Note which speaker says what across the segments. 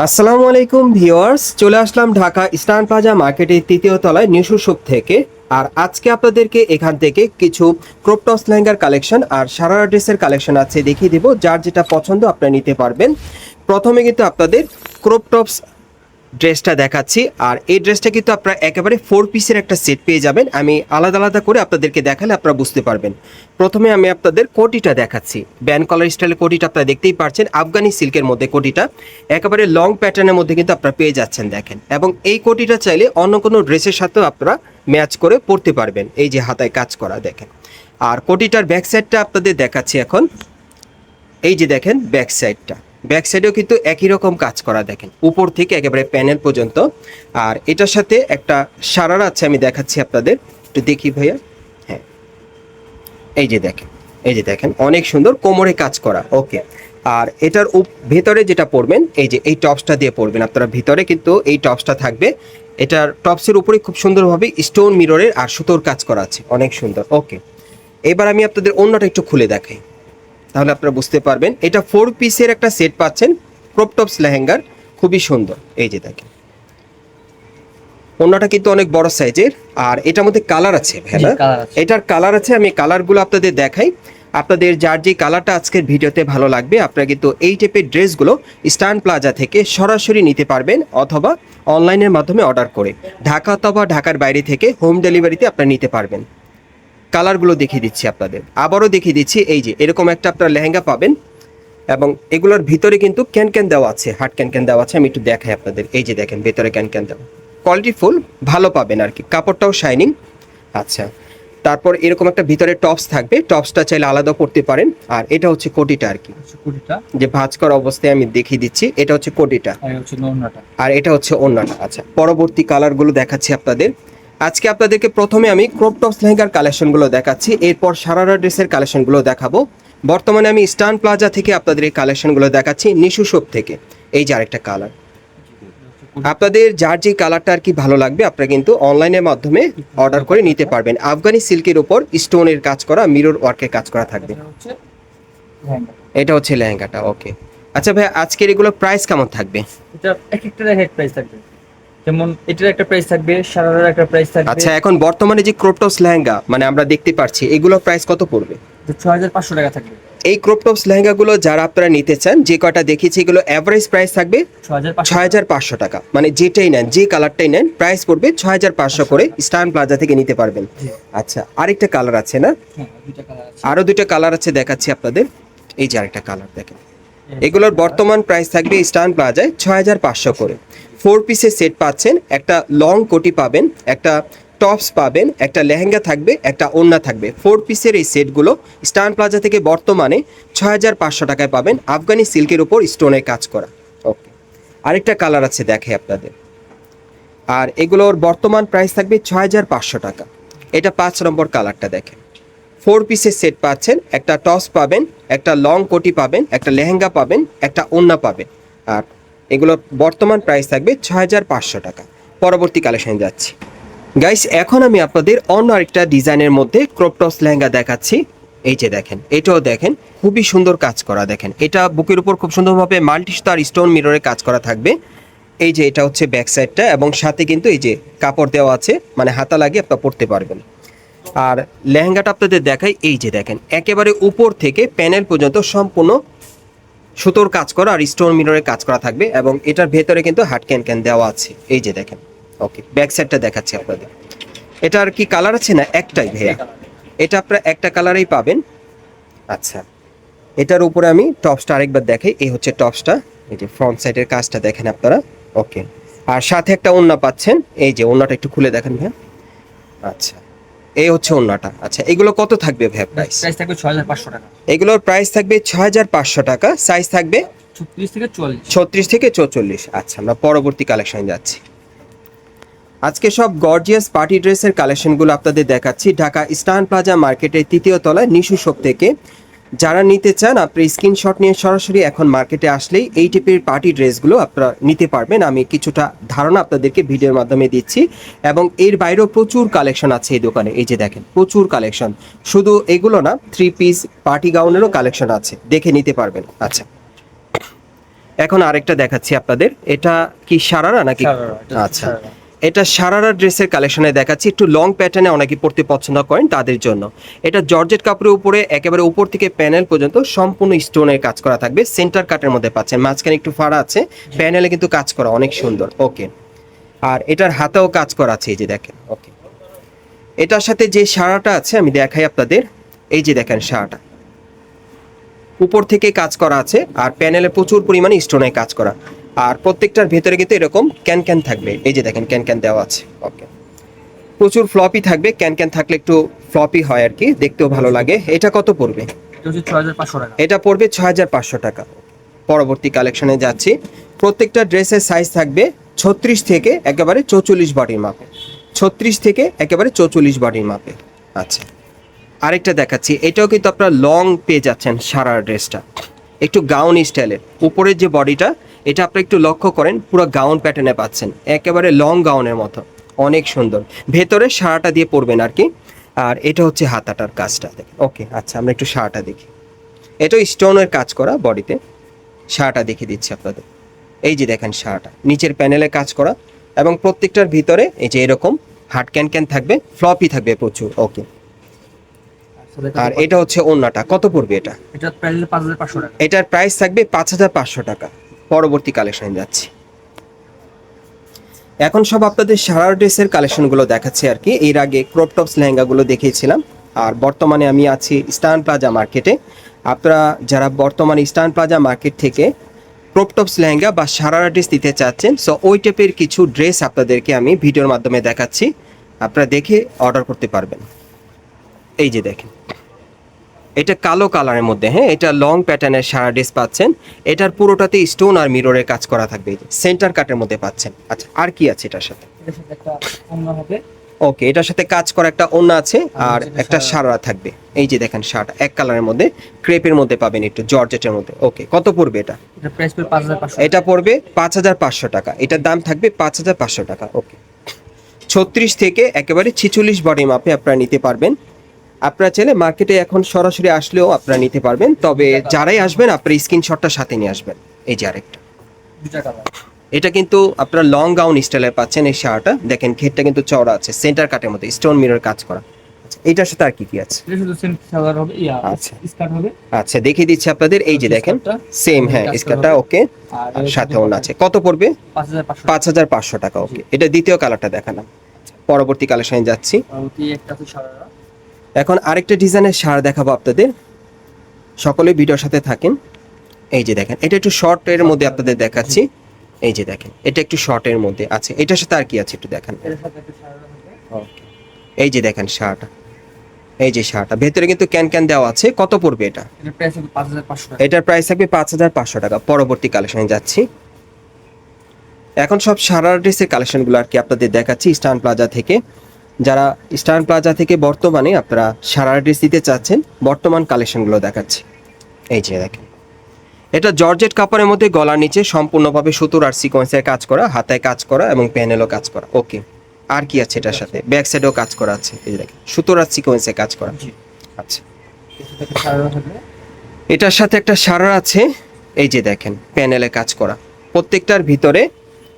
Speaker 1: আসসালামু আলাইকুম ভিউয়ার্স, চলে আসলাম ঢাকা স্টান প্লাজা মার্কেটের তৃতীয় তলায় নিশু শপ থেকে। আর আজকে আপনাদেরকে এখান থেকে কিছু ক্রপটস লেহেঙ্গার কালেকশন আর সারারা ড্রেসের কালেকশন আছে দেখিয়ে দেবো। যার যেটা পছন্দ আপনারা নিতে পারবেন। প্রথমে কিন্তু আপনাদের ক্রপটপস ড্রেসটা দেখাচ্ছি। আর এই ড্রেসটা কিন্তু আপনারা একেবারে ফোর পিসের একটা সেট পেয়ে যাবেন। আমি আলাদা আলাদা করে আপনাদেরকে দেখালে আপনারা বুঝতে পারবেন। প্রথমে আমি আপনাদের কোটিটা দেখাচ্ছি। ব্যান কলার স্টাইলের কোটিটা আপনারা দেখতেই পারছেন। আফগানি সিল্কের মধ্যে কোটিটা। একেবারে লং প্যাটার্নের মধ্যে কিন্তু আপনারা পেয়ে যাচ্ছেন, দেখেন। এবং এই কোটিটা চাইলে অন্য কোনো ড্রেসের সাথেও আপনারা ম্যাচ করে পরতে পারবেন। এই যে হাতায় কাজ করা, দেখেন। আর কোটিটার ব্যাক সাইডটা আপনাদের দেখাচ্ছি এখন। এই যে দেখেন ব্যাক সাইডটা ব্যাক সাইডেও কিন্তু একই রকম কাজ করা দেখেন। উপর থেকে একেবারে প্যানেল পর্যন্ত। আর এটার সাথে একটা সারারা আছে, আমি দেখাচ্ছি আপনাদের। একটু দেখি ভাইয়া। হ্যাঁ। এই যে দেখেন, এই যে দেখেন, অনেক সুন্দর কোমরে কাজ করা, ওকে। আর এটার ভেতরে যেটা পরবেন, এই যে এই টপসটা দিয়ে পরবেন আপনারা। ভিতরে কিন্তু এই টপসটা থাকবে। এটার টপসের উপরে খুব সুন্দরভাবে স্টোন, মিররের আর সুতোর কাজ করা আছে, অনেক সুন্দর, ওকে। এবার আমি আপনাদের অন্যটা একটু খুলে দেখাই। তাহলে আপনারা বুঝতে পারবেন। এটা ফোর পিসের একটা সেট পাচ্ছেন ক্রপটপস লেহেঙ্গার খুবই সুন্দর। এই যে দেখেন। অন্যটা কিন্তু অনেক বড় সাইজের আর এটার মধ্যে কালার আছে হ্যাঁ। এটার কালার আছে আমি কালারগুলো আপনাদের দেখাই। আপনাদের যার যে কালারটা আজকের ভিডিওতে ভালো লাগবে আপনারা কিন্তু এই টাইপের ড্রেসগুলো স্টান প্লাজা থেকে সরাসরি নিতে পারবেন অথবা অনলাইনের মাধ্যমে অর্ডার করে। ঢাকা অথবা ঢাকার বাইরে থেকে হোম ডেলিভারিতে আপনারা নিতে পারবেন। কালারগুলো দেখিয়ে দিচ্ছি আপনাদের। আবারও দেখিয়ে দিচ্ছি এই যে এরকম একটা আপনারা লেহেঙ্গা পাবেন এবং এগুলোর ভিতরে কিন্তু ক্যান ক্যান দেওয়া আছে হাট ক্যান ক্যান দেওয়া আছে আমি একটু দেখাই আপনাদের। এই যে দেখেন ভেতরে ক্যান ক্যান দেওয়া। কোয়ালিটি ফুল ভালো পাবেন আর কি। কাপড়টাও শাইনিং আচ্ছা তারপর এরকম একটা ভিতরে টপস থাকবে। টপসটা চাইলে আলাদা করতে পারেন। আর এটা হচ্ছে কোটিটা আর কি। যে ভাঁজ করা অবস্থায় আমি দেখিয়ে দিচ্ছি এটা হচ্ছে কোটিটা।
Speaker 2: হচ্ছে
Speaker 1: আর এটা হচ্ছে অন্যটা আচ্ছা পরবর্তী কালারগুলো দেখাচ্ছি আপনাদের। আজকে আপনাদেরকে প্রথমে আমি ক্রপ টপস লেহেঙ্গার কালেকশনগুলো দেখাচ্ছি। এরপর সারারা ড্রেসের কালেকশনগুলো দেখাবো। বর্তমানে আমি স্টান প্লাজা থেকে আপনাদের এই কালেকশনগুলো দেখাচ্ছি নিশু শোপ থেকে। এই যে আরেকটা কালার আপনাদের যার যে কালারটা আর কি ভালো লাগবে, আপনারা কিন্তু অনলাইনের মাধ্যমে অর্ডার করে নিতে পারবেন। আফগানি সিল্কের উপর স্টোনের কাজ করা মিরর ওয়ার্কের কাজ করা থাকবে।
Speaker 2: এটা হচ্ছে
Speaker 1: লেহেঙ্গাটা ওকে আচ্ছা ভাই, আজকের এগুলো প্রাইস কেমন থাকবে?
Speaker 2: এটা এক একটা এক এক প্রাইস থাকবে। যেমন এটার একটা প্রাইস থাকবে সারার একটা প্রাইস থাকবে।
Speaker 1: আচ্ছা এখন বর্তমানে যে ক্রপটপস লেহেঙ্গা মানে আমরা দেখতে পাচ্ছি এগুলো প্রাইস কত পড়বে?
Speaker 2: ছয় হাজার পাঁচশো টাকা থাকবে।
Speaker 1: এই ক্রপটপস লেহেঙ্গাগুলো যারা আপনারা নিতে চান যে কয়টা দেখিয়েছি এগুলো অ্যাভারেজ প্রাইস থাকবে
Speaker 2: ছয় হাজার পাঁচশো
Speaker 1: টাকা। মানে যেটাই নেন যে কালারটাই নেন প্রাইস পড়বে ছয় হাজার পাঁচশো করে স্টান প্লাজা থেকে নিতে পারবেন। আচ্ছা আরেকটা কালার আছে না?
Speaker 2: হ্যাঁ দুইটা
Speaker 1: আরও দুটো কালার আছে দেখাচ্ছি আপনাদের। এই যে আরেকটা কালার দেখেন। এগুলোর বর্তমান প্রাইস থাকবে স্টান প্লাজায় ছয় হাজার পাঁচশো করে। ফোর পিসের সেট পাচ্ছেন, একটা লং কোটি পাবেন, একটা টপস পাবেন, একটা লেহেঙ্গা থাকবে, একটা ওড়না থাকবে। ফোর পিসের এই সেটগুলো স্টান প্লাজা থেকে বর্তমানে ছয় হাজার পাঁচশো টাকায় পাবেন আফগানি সিল্কের উপর স্টোনের কাজ করা। ওকে আরেকটা কালার আছে, দেখে আপনাদের। আর এগুলোর বর্তমান প্রাইস থাকবে ছয় হাজার পাঁচশো টাকা। এটা পাঁচ নম্বর কালারটা দেখেন। ফোর পিসের সেট পাচ্ছেন, একটা টস পাবেন, একটা লং কোটি পাবেন, একটা লেহেঙ্গা পাবেন, একটা ওন্না পাবেন। আর এগুলোর বর্তমান প্রাইস থাকবে ছয় হাজার পাঁচশো টাকা। পরবর্তী কালেকশন যাচ্ছি। গাইস এখন আমি আপনাদের অন্য আরেকটা ডিজাইনের মধ্যে ক্রপটস লেহেঙ্গা দেখাচ্ছি। এই যে দেখেন, এটাও দেখেন, খুবই সুন্দর কাজ করা দেখেন। এটা বুকের উপর খুব সুন্দরভাবে মাল্টি স্টার স্টোন মিররে কাজ করা থাকবে। এই যে এটা হচ্ছে ব্যাক সাইডটা এবং সাথে কিন্তু এই যে কাপড় দেওয়া আছে মানে হাতা লাগিয়ে আপনারা পরতে পারবেন। আর লেহেঙ্গাটা আপনাদের দেখাই, এই যে দেখেন, একেবারে উপর থেকে প্যানেল পর্যন্ত সম্পূর্ণ সুতোর কাজ করা আর স্টোন মিররের কাজ করা থাকবে এবং এটার ভেতরে কিন্তু হাট ক্যান ক্যান দেওয়া আছে। এই যে দেখেন, ওকে, ব্যাক সাইডটা দেখাচ্ছি আপনাদের। এটার কি কালার আছে না? একটাই ভাইয়া। এটা আপনারা একটা কালারেই পাবেন। আচ্ছা এটার উপরে আমি টপসটা আরেকবার দেখাই। এই হচ্ছে টপসটা। এই যে ফ্রন্ট সাইডের কাজটা দেখেন আপনারা। ওকে, আর সাথে একটা ওন্না পাচ্ছেন। এই যে ওন্নাটা একটু খুলে দেখেন ভাইয়া। আচ্ছা। এই হচ্ছে ওন্নাটা। আচ্ছা এগুলো কত থাকবে ভ্যাপ প্রাইস
Speaker 2: প্রাইস থাকবে ছয় হাজার পাঁচশো টাকা।
Speaker 1: এগুলোর প্রাইস থাকবে ছয় হাজার পাঁচশো টাকা সাইজ থাকবে
Speaker 2: ছত্রিশ থেকে চুয়াল্লিশ
Speaker 1: ছত্রিশ থেকে চৌচল্লিশ। আচ্ছা আমরা পরবর্তী কালেকশন যাচ্ছি। আজকে সব গর্জিয়াস পার্টি ড্রেসের কালেকশনগুলো আপনাদের দেখাচ্ছি। ঢাকা স্টান প্লাজা মার্কেটের তৃতীয় তলায় নিশু শপ থেকে যারা নিতে চান আপনি স্ক্রিনশট নিয়ে সরাসরি এখন মার্কেটে আসলেই এই টাইপের পার্টি ড্রেসগুলো আপনারা নিতে পারবেন। আমি কিছুটা ধারণা আপনাদেরকে ভিডিওর মাধ্যমে দিচ্ছি। এবং এর বাইরেও প্রচুর কালেকশন আছে এই দোকানে। এই যে দেখেন প্রচুর কালেকশন শুধু এগুলো না থ্রি পিস পার্টি গাউনেরও কালেকশন আছে। দেখে নিতে পারবেন। আচ্ছা। এখন আরেকটা দেখাচ্ছি আপনাদের। এটা কি সারারা নাকি? আচ্ছা। এটা সারারা ড্রেসের কালেকশনে দেখাচ্ছি। একটু লং প্যাটার্নে অনেকে পড়তে পছন্দ করেন তাদের জন্য। এটা জর্জেট কাপড়ের উপরে, একেবারে উপর থেকে প্যানেল পর্যন্ত সম্পূর্ণ স্টোনের কাজ করা থাকবে। সেন্টার কাটের মধ্যে পাচ্ছেন। মাঝখানে একটু ফাড়া আছে। প্যানেলে কিন্তু কাজ করা অনেক সুন্দর। ওকে আর এটার হাতেও কাজ করা আছে, এই যে দেখেন। ওকে এটার সাথে যে সারাটা আছে, আমি দেখাই আপনাদের। এই যে দেখেন সারাটা। উপর থেকে কাজ করা আছে, আর প্যানেলে প্রচুর পরিমাণে স্টোনে কাজ করা। আর প্রত্যেকটার ভেতরে কিন্তু এরকম ক্যান ক্যান থাকবে। এই যে দেখেন ক্যান ক্যান দেওয়া আছে। ওকে প্রচুর ফ্লপি থাকবে ক্যান ক্যান থাকলে একটু ফ্লপি হয় আর কি দেখতেও ভালো লাগে। এটা কত পড়বে?
Speaker 2: এটা
Speaker 1: পড়বে ছয় হাজার পাঁচশো টাকা। পরবর্তী কালেকশনে যাচ্ছি। প্রত্যেকটা ড্রেসের সাইজ থাকবে ছত্রিশ থেকে একেবারে চৌচল্লিশ বডির মাপে। ছত্রিশ থেকে একেবারে চৌচল্লিশ বডির মাপে। আচ্ছা। আরেকটা দেখাচ্ছি। এটাও কিন্তু আপনারা লং পেয়ে যাচ্ছেন সারা ড্রেসটা। একটু গাউন স্টাইলের উপরের যে বডিটা এটা আপনি একটু লক্ষ্য করেন পুরো গাউন প্যাটার্নে পাচ্ছেন। একেবারে লং গাউনের মতো। অনেক সুন্দর। ভেতরে সারাটা দিয়ে পরবেন আর কি। আর এটা হচ্ছে হাতাটার কাজটা। দেখেন ওকে আচ্ছা আমরা একটু সারাটা দেখি। এটাও স্টোনের কাজ করা বডিতে। শাড়টা দেখিয়ে দিচ্ছি আপনাদের। এই যে দেখেন শাড়টা নিচের প্যানেলে কাজ করা। এবং প্রত্যেকটার ভিতরে এই যে এরকম হাট ক্যান ক্যান থাকবে ফ্লপি থাকবে প্রচুর ওকে আর এটা হচ্ছে ওন্নাটা। কত পড়বে এটা?
Speaker 2: এটা
Speaker 1: এটার প্রাইস থাকবে পাঁচ হাজার পাঁচশো টাকা। পরবর্তী কালেকশনে যাচ্ছি। এখন সব আপনাদের সারা ড্রেসের কালেকশনগুলো দেখাচ্ছি আর কি। এর আগে ক্রপ টপস লেহেঙ্গাগুলো দেখিয়েছিলাম। আর বর্তমানে আমি আছি স্টান প্লাজা মার্কেটে আপনারা যারা বর্তমানে স্টান প্লাজা মার্কেট থেকে ক্রপ টপস লেহেঙ্গা বা সারারা ড্রেস দিতে চাচ্ছেন সো ওই টাইপের কিছু ড্রেস আপনাদেরকে আমি ভিডিওর মাধ্যমে দেখাচ্ছি। আপনারা দেখে অর্ডার করতে পারবেন। এই যে দেখেন। এটা কালো কালারের মধ্যে হ্যাঁ? এটা লং প্যাটার্নের সারা ড্রেস পাচ্ছেন। এটার পুরোটাতে স্টোন আর মিররের কাজ করা থাকবে। সেন্টার কাটের মধ্যে পাচ্ছেন। আচ্ছা আর কি আছে এটার সাথে?
Speaker 2: অন্য
Speaker 1: ওকে এটার সাথে কাজ করা একটা ওন্না আছে আর একটা
Speaker 2: সারা।
Speaker 1: থাকবে। এই যে দেখেন শার্ট এক কালারের মধ্যে ক্রেপের মধ্যে পাবেন একটু জর্জেটের মধ্যে। ওকে কত পড়বে এটা?
Speaker 2: এটা পড়বে পাঁচ হাজার পাঁচশো
Speaker 1: টাকা। এটার দাম থাকবে পাঁচ হাজার পাঁচশো টাকা। ওকে ছত্রিশ থেকে একেবারে ছিচল্লিশ বডি মাপে আপনারা নিতে পারবেন। আপনারা চাইলে মার্কেটে এখন সরাসরি আসলেও আপনারা নিতে পারবেন। তবে যারাই আসবেন আপনার স্ক্রিনশটটা সাথে নিয়ে আসবেন। এই যে আরেকটা। এটা কিন্তু আপনারা লং গাউন স্টাইলের পাচ্ছেন এই শার্টটা। দেখেন ঘেরটা কিন্তু চওড়া আছে সেন্টার কাটের মধ্যে স্টোন মিরর কাজ করা। আচ্ছা এটার সাথে আর কি কি আছে?
Speaker 2: এটা শুধু সেম সালোয়ার হবে ইয়া
Speaker 1: আচ্ছা।
Speaker 2: স্কার্ট হবে।
Speaker 1: আচ্ছা দেখিয়ে দিচ্ছি আপনাদের। এই যে দেখেন সেম হ্যাঁ স্কার্টটা ওকে
Speaker 2: আর
Speaker 1: সাথে ওনা আছে। কত পড়বে?
Speaker 2: পাঁচ হাজার পাঁচশো।
Speaker 1: টাকা ওকে এটা দ্বিতীয় কালারটা দেখালাম। পরবর্তী কালেকশনে যাচ্ছি।
Speaker 2: একটা
Speaker 1: এখন আরেকটা ডিজাইনের সার দেখাবো আপনাদের। সকলে ভিডিওর সাথে থাকেন। এই যে দেখেন এটা একটু শর্টের মধ্যে আপনাদের দেখাচ্ছি। এই যে দেখেন এটা একটু শর্টের মধ্যে আছে। এটার সাথে আর কি আছে একটু দেখেন। এই যে দেখেন শার্ট এই যে শার্টটা ভেতরে কিন্তু ক্যান ক্যান দেওয়া আছে। কত পড়বে এটা? এটার প্রাইস থাকবে পাঁচ হাজার পাঁচশো টাকা। পরবর্তী কালেকশনে যাচ্ছি। এখন সব সারা ড্রেসের কালেকশনগুলো আর কি আপনাদের দেখাচ্ছি স্টান প্লাজা থেকে। যারা স্টান প্লাজা থেকে বর্তমানে আপনারা সারা ড্রেস দিতে চাচ্ছেন বর্তমান কালেকশনগুলো দেখাচ্ছি। এই যে দেখেন। এটা জর্জেট কাপড়ের মধ্যে গলার নিচে সম্পূর্ণভাবে সুতোর আর সিকোয়েন্সের কাজ করা হাতায় কাজ করা এবং প্যানেলও কাজ করা। ওকে আর কি আছে এটার সাথে? ব্যাক সাইডেও কাজ করা আছে। এই দেখেন সুতোর আর সিকোয়েন্সে কাজ করা। আচ্ছা। এটার সাথে একটা সারা আছে। এই যে দেখেন প্যানেলে কাজ করা। প্রত্যেকটার ভিতরে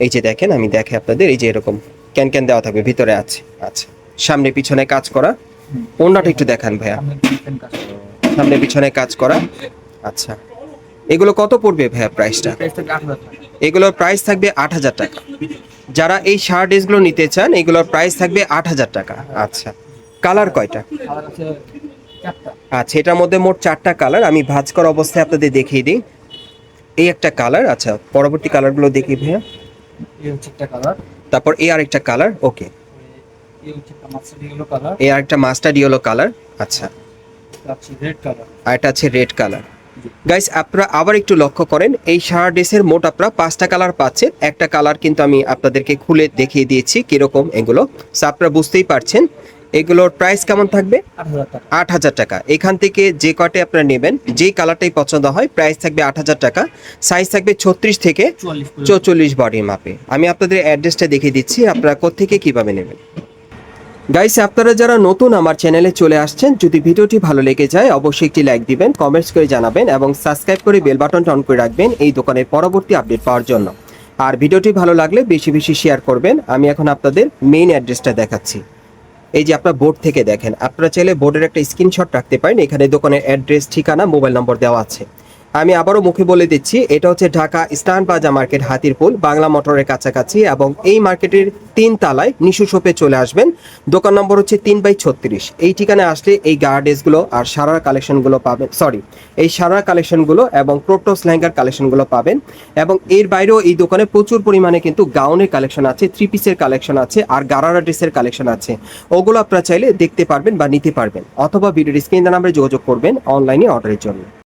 Speaker 1: এই যে দেখেন আমি দেখে আপনাদের এই যে এরকম ক্যান ক্যান দেওয়া থাকবে, ভিতরে আছে। আচ্ছা সামনে পিছনে কাজ করা। অন্যটা একটু দেখান ভাইয়া।
Speaker 2: সামনে
Speaker 1: পিছনে কাজ করা। আচ্ছা এগুলো কত পড়বে ভাইয়া প্রাইসটা এগুলোর প্রাইস থাকবে আট হাজার টাকা। যারা এই শার্ট ড্রেসগুলো নিতে চান, এগুলোর প্রাইস থাকবে আট হাজার টাকা। আচ্ছা কালার কয়টা? আচ্ছা এটার মধ্যে মোট চারটা কালার। আমি ভাজ করা অবস্থায় আপনাদের দেখিয়ে দিই। এই একটা কালার আচ্ছা পরবর্তী কালারগুলো দেখি ভাইয়া।
Speaker 2: এই হচ্ছে একটা কালার।
Speaker 1: তারপর এ আরেকটা কালার, ওকে। এ আরেকটা মাস্টার্ড ইয়েলো কালার আচ্ছা। আর এটা আছে রেড কালার। গাইস আপনারা আবার একটু লক্ষ্য করেন, এই সারা ড্রেসের মোট আপনারা পাঁচটা কালার পাচ্ছেন। একটা কালার কিন্তু আমি আপনাদেরকে খুলে দেখিয়ে দিয়েছি কীরকম এগুলো। সো আপনারা বুঝতেই পারছেন এগুলোর প্রাইস কেমন থাকবে?
Speaker 2: আট হাজার টাকা।
Speaker 1: এখান থেকে যে কটে আপনারা নেবেন যেই কালারটাই পছন্দ হয় প্রাইস থাকবে আট হাজার টাকা। সাইজ থাকবে ছত্রিশ থেকে। চৌচল্লিশ বডির মাপে। আমি আপনাদের অ্যাড্রেসটা দেখিয়ে দিচ্ছি আপনারা কোথেকে কীভাবে নেবেন। গাইস আপনারা যারা নতুন আমার চ্যানেলে চলে আসছেন যদি ভিডিওটি ভালো লেগে যায় অবশ্যই একটি লাইক দিবেন কমেন্টস করে জানাবেন এবং সাবস্ক্রাইব করে বেল বাটনটা অন করে রাখবেন এই দোকানের পরবর্তী আপডেট পাওয়ার জন্য। আর ভিডিওটি ভালো লাগলে বেশি বেশি শেয়ার করবেন। আমি এখন আপনাদের মেইন অ্যাড্রেসটা দেখাচ্ছি। এই যে আপনার বোর্ড থেকে দেখেন, আপনারা চাইলে বোর্ডের একটা স্ক্রিনশট রাখতে পারেন। এখানে দোকানের অ্যাড্রেস ঠিকানা মোবাইল নম্বর দেওয়া আছে। আমি আবারও মুখে বলে দিচ্ছি, এটা হচ্ছে Dhaka eastern plaza market Hatirpool, Bangla মোটরের কাছাকাছি এবং এই মার্কেটের তিন তালায় নিশু শপে চলে আসবেন। দোকান নম্বর হচ্ছে তিন বাই ছত্রিশ। এই ঠিকানায় আসলে এই গার্ডেসগুলো আর সারার কালেকশনগুলো পাবেন সরি এই সারার কালেকশনগুলো এবং ক্রোপটস লেহেঙ্গার কালেকশনগুলো পাবেন এবং এর বাইরেও এই দোকানে প্রচুর পরিমাণে কিন্তু গাউনের কালেকশন আছে থ্রি পিসের কালেকশন আছে আর গারারা ড্রেসের কালেকশন আছে। ওগুলো আপনারা চাইলে দেখতে পারবেন বা নিতে পারবেন অথবা ভিডিওর স্ক্রিন নাম্বারে যোগাযোগ করবেন অনলাইনে অর্ডারের জন্য।